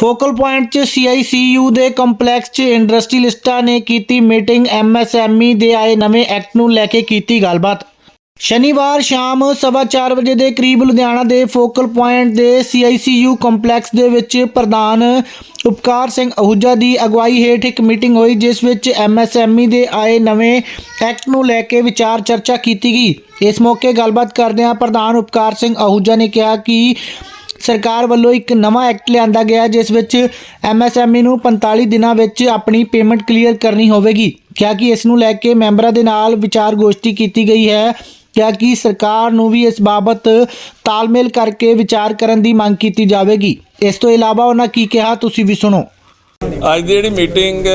Focal point 'ਚ CICU ਦੇ complex 'ਚ ਇੰਡਸਟਰੀਲਿਸਟਾਂ ਨੇ ਕੀਤੀ ਮੀਟਿੰਗ MSME ਦੇ ਆਏ ਨਵੇਂ ਐਕਟ ਨੂੰ ਲੈ ਕੇ ਕੀਤੀ ਗੱਲਬਾਤ। ਸ਼ਨੀਵਾਰ ਸ਼ਾਮ 4:30 ਵਜੇ ਦੇ ਕਰੀਬ ਲੁਧਿਆਣਾ ਦੇ ਫੋਕਲ ਪੁਆਇੰਟ ਦੇ CICU ਕੰਪਲੈਕਸ ਦੇ ਵਿੱਚ ਪ੍ਰਧਾਨ ਉਪਕਾਰ ਸਿੰਘ ਅਹੂਜਾ ਦੀ ਅਗਵਾਈ ਹੇਠ ਇੱਕ ਮੀਟਿੰਗ ਹੋਈ, ਜਿਸ ਵਿੱਚ MSME ਦੇ ਆਏ ਨਵੇਂ ਐਕਟ ਨੂੰ ਲੈ ਕੇ ਵਿਚਾਰ ਚਰਚਾ ਕੀਤੀ ਗਈ। ਇਸ ਮੌਕੇ ਗੱਲਬਾਤ ਕਰਦਿਆਂ ਪ੍ਰਧਾਨ ਉਪਕਾਰ ਸਿੰਘ ਅਹੂਜਾ ਨੇ ਕਿਹਾ ਕਿ ਸਰਕਾਰ ਵੱਲੋਂ ਇੱਕ ਨਵਾਂ ਐਕਟ ਲਿਆਂਦਾ ਗਿਆ, ਜਿਸ ਵਿੱਚ MSME ਨੂੰ 45 ਦਿਨਾਂ ਵਿੱਚ ਆਪਣੀ ਪੇਮੈਂਟ ਕਲੀਅਰ ਕਰਨੀ ਹੋਵੇਗੀ। ਕਿਹਾ ਕਿ ਇਸ ਨੂੰ ਲੈ ਕੇ ਮੈਂਬਰਾਂ ਦੇ ਨਾਲ ਵਿਚਾਰ ਗੋਸ਼ਟੀ ਕੀਤੀ ਗਈ ਹੈ। ਕਿਹਾ ਕਿ ਸਰਕਾਰ ਨੂੰ ਵੀ ਇਸ ਬਾਬਤ ਤਾਲਮੇਲ ਕਰਕੇ ਵਿਚਾਰ ਕਰਨ ਦੀ ਮੰਗ ਕੀਤੀ ਜਾਵੇਗੀ। ਇਸ ਤੋਂ ਇਲਾਵਾ ਉਹਨਾਂ ਕੀ ਕਿਹਾ, ਤੁਸੀਂ ਵੀ ਸੁਣੋ। ਅੱਜ ਦੀ ਜਿਹੜੀ ਮੀਟਿੰਗ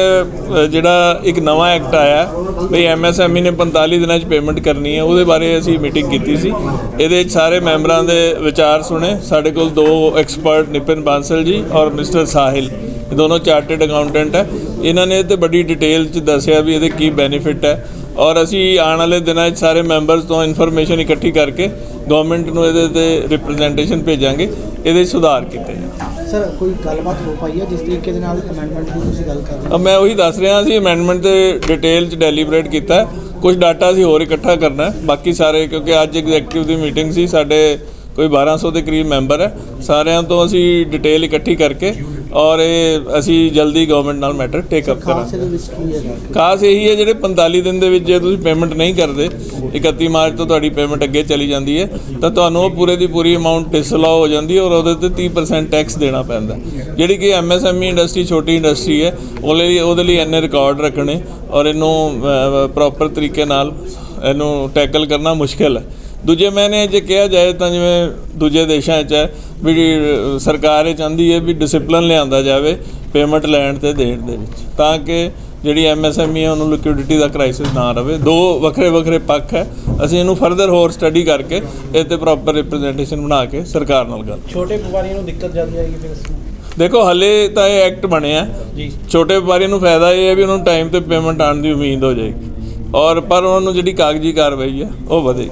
ਜਿਹੜਾ ਇੱਕ ਨਵਾਂ ਐਕਟ ਆਇਆ ਹੈ, ਵੀ ਐਮਐਸਐਮਈ ਨੇ 45 ਦਿਨਾਂ 'ਚ ਪੇਮੈਂਟ ਕਰਨੀ ਹੈ ਉਹਦੇ ਬਾਰੇ ਅਸੀਂ ਮੀਟਿੰਗ ਕੀਤੀ ਸੀ। ਇਹਦੇ 'ਚ ਸਾਰੇ ਮੈਂਬਰਾਂ ਦੇ ਵਿਚਾਰ ਸੁਣੇ। ਸਾਡੇ ਕੋਲ ਦੋ ਐਕਸਪਰਟ ਨਿਪਨ ਬਾਂਸਲ ਜੀ ਔਰ ਮਿਸਟਰ ਸਾਹਿਲ। ਇਹ ਦੋਨੋਂ ਚਾਰਟਰਡ ਅਕਾਊਂਟੈਂਟ ਹੈ। ਇਹਨਾਂ ਨੇ ਇਹ ਤੇ ਬੜੀ ਡਿਟੇਲ 'ਚ ਦੱਸਿਆ ਵੀ ਇਹਦੇ ਕੀ ਬੈਨੀਫਿਟ ਹੈ। ਔਰ ਅਸੀਂ ਆਉਣ ਵਾਲੇ ਦਿਨਾਂ 'ਚ ਸਾਰੇ ਮੈਂਬਰਸ ਤੋਂ ਇਨਫੋਰਮੇਸ਼ਨ ਇਕੱਠੀ ਕਰਕੇ ਗਵਰਨਮੈਂਟ ਨੂੰ ਇਹਦੇ ਤੇ ਰਿਪਰੈਜ਼ੈਂਟੇਸ਼ਨ ਭੇਜਾਂਗੇ ਇਹਦੇ ਸੁਧਾਰ ਕੀਤੇ ਜਾਣ। ਸਰ ਕੋਈ ਗੱਲਬਾਤ ਹੋ ਪਾਈ ਹੈ? ਜਿਸ ਤਰੀਕੇ ਦੇ ਨਾਲ ਅਮੈਂਡਮੈਂਟ ਦੀ ਤੁਸੀਂ ਗੱਲ ਕਰ ਰਹੇ ਅ, ਮੈਂ ਉਹੀ ਦੱਸ ਰਿਹਾ ਸੀ ਅਮੈਂਡਮੈਂਟ ਤੇ ਡਿਟੇਲ ਚ ਡੈਲੀਬਰੇਟ ਕੀਤਾ ਕੁਝ ਡਾਟਾ ਅਸੀਂ ਹੋਰ ਇਕੱਠਾ ਕਰਨਾ ਹੈ। ਬਾਕੀ ਸਾਰੇ ਕਿਉਂਕਿ ਅੱਜ ਐਗਜ਼ੈਕਟਿਵ ਦੀ ਮੀਟਿੰਗ ਸੀ ਸਾਡੇ ਕੋਈ 1200 ਦੇ ਕਰੀਬ ਮੈਂਬਰ ਹੈ। ਸਾਰਿਆਂ ਤੋਂ ਅਸੀਂ ਡਿਟੇਲ ਇਕੱਠੀ ਕਰਕੇ ਔਰ ਇਹ ਅਸੀਂ ਜਲਦੀ ਗਵਰਨਮੈਂਟ ਨਾਲ ਮੈਟਰ ਟੇਕ ਅਪ ਕਰਾਂਗੇ। ਖਾਸ ਇਹੀ ਹੈ ਜਿਹੜੇ 45 ਦਿਨ ਦੇ ਵਿੱਚ ਜੇ ਤੁਸੀਂ ਪੇਮੈਂਟ ਨਹੀਂ ਕਰਦੇ 31 ਮਾਰਚ ਤੋਂ ਤੁਹਾਡੀ ਪੇਮੈਂਟ ਅੱਗੇ ਚਲੀ ਜਾਂਦੀ ਹੈ ਤਾਂ ਤੁਹਾਨੂੰ ਉਹ ਪੂਰੇ ਦੀ ਪੂਰੀ ਅਮਾਉਂਟ ਡਿਸਅਲਾਉ ਹੋ ਜਾਂਦੀ ਔਰ ਉਹਦੇ ਤੇ 30% ਟੈਕਸ ਦੇਣਾ ਪੈਂਦਾ ਜਿਹੜੀ ਕਿ ਐਮਐਸਐਮਈ ਇੰਡਸਟਰੀ ਛੋਟੀ ਇੰਡਸਟਰੀ ਹੈ ਉਹਦੇ ਲਈ ਉਹਦੇ ਲਈ ਇੰਨੇ ਰਿਕਾਰਡ ਰੱਖਣੇ ਔਰ ਇਹਨੂੰ ਪ੍ਰੋਪਰ ਤਰੀਕੇ ਨਾਲ ਇਹਨੂੰ ਟੈਕਲ ਕਰਨਾ ਮੁਸ਼ਕਿਲ ਹੈ। ਦੂਜੇ ਮੈਨੇ ਜੇ ਕਿਹਾ ਜਾਏ ਤਾਂ ਜਿਵੇਂ ਦੂਜੇ ਦੇਸ਼ਾਂ 'ਚ ਹੈ ਵੀ ਸਰਕਾਰ ਇਹ ਚਾਹੁੰਦੀ ਹੈ ਵੀ ਡਿਸਪਲਿਨ ਲਿਆਂਦਾ ਜਾਵੇ ਪੇਮੈਂਟ ਲੈਣ ਤੇ ਦੇਣ ਦੇ ਵਿੱਚ ਤਾਂ ਕਿ ਜਿਹੜੀ ਐਮਐਸਐਮਈ ਹੈ ਉਹਨੂੰ ਲਿਕੁਇਡਿਟੀ ਦਾ ਕ੍ਰਾਈਸਿਸ ਨਾ ਰਵੇ। ਦੋ ਵੱਖਰੇ ਵੱਖਰੇ ਪੱਖ ਹੈ। ਅਸੀਂ ਇਹਨੂੰ ਫਰਦਰ ਹੋਰ ਸਟੱਡੀ ਕਰਕੇ ਇਹ ਤੇ ਪ੍ਰੋਪਰ ਰਿਪਰੈਜ਼ੈਂਟੇਸ਼ਨ ਬਣਾ ਕੇ ਸਰਕਾਰ ਨਾਲ ਗੱਲ। ਛੋਟੇ ਵਪਾਰੀਆਂ ਨੂੰ ਦਿੱਕਤ ਜ਼ਿਆਦਾ ਆਏਗੀ ਫਿਰ ਇਸ ਦੇਖੋ ਹਲੇ ਤਾਂ ਇਹ ਐਕਟ ਬਣਿਆ ਜੀ। ਛੋਟੇ ਵਪਾਰੀ ਨੂੰ ਫਾਇਦਾ ਇਹ ਹੈ ਵੀ ਉਹਨਾਂ ਨੂੰ ਟਾਈਮ ਤੇ ਪੇਮੈਂਟ ਆਉਣ ਦੀ ਉਮੀਦ ਹੋ ਜਾਏਗੀ। ਔਰ ਪਰ ਉਹਨਾਂ ਨੂੰ ਜਿਹੜੀ ਕਾਗਜ਼ੀ ਕਾਰਵਾਈ ਹੈ ਉਹ ਵਧੇਗੀ।